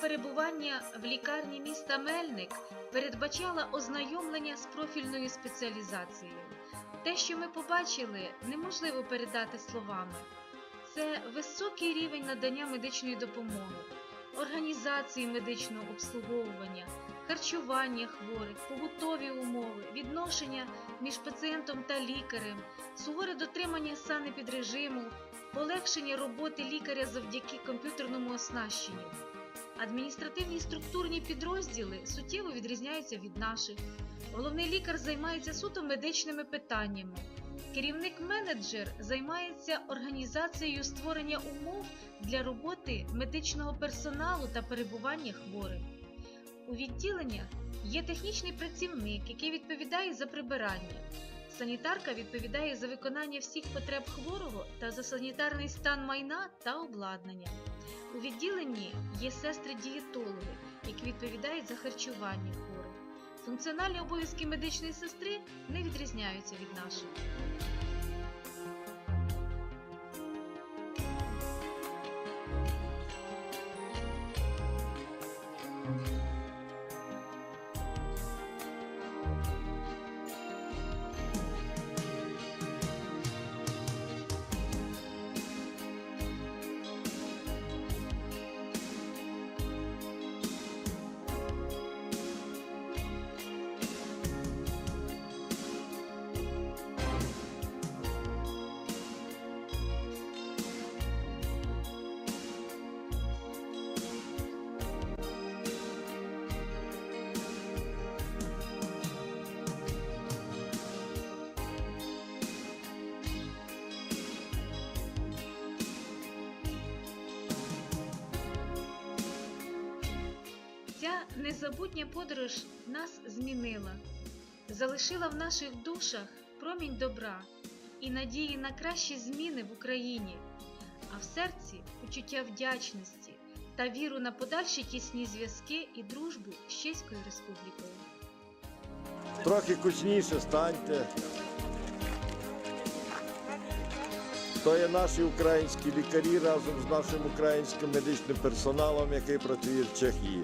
перебування в лікарні міста Мельник передбачала ознайомлення з профільною спеціалізацією. Те, що ми побачили, неможливо передати словами. Це високий рівень надання медичної допомоги, організації медичного обслуговування, харчування хворих, побутові умови, відношення між пацієнтом та лікарем, суворе дотримання санепідрежиму, полегшення роботи лікаря завдяки комп'ютерному оснащенню. Адміністративні структурні підрозділи суттєво відрізняються від наших. Головний лікар займається суто медичними питаннями. Керівник-менеджер займається організацією створення умов для роботи медичного персоналу та перебування хворих. У відділеннях є технічний працівник, який відповідає за прибирання. Санітарка відповідає за виконання всіх потреб хворого та за санітарний стан майна та обладнання. У відділенні є сестри-дієтологи, які відповідають за харчування хворих. Функціональні обов'язки медичної сестри не відрізняються від наших. Ця незабутня подорож нас змінила, залишила в наших душах промінь добра і надії на кращі зміни в Україні, а в серці почуття вдячності та віру на подальші тісні зв'язки і дружбу з Чеською Республікою. Трохи кучніше станьте. То є наші українські лікарі разом з нашим українським медичним персоналом, який працює в Чехії.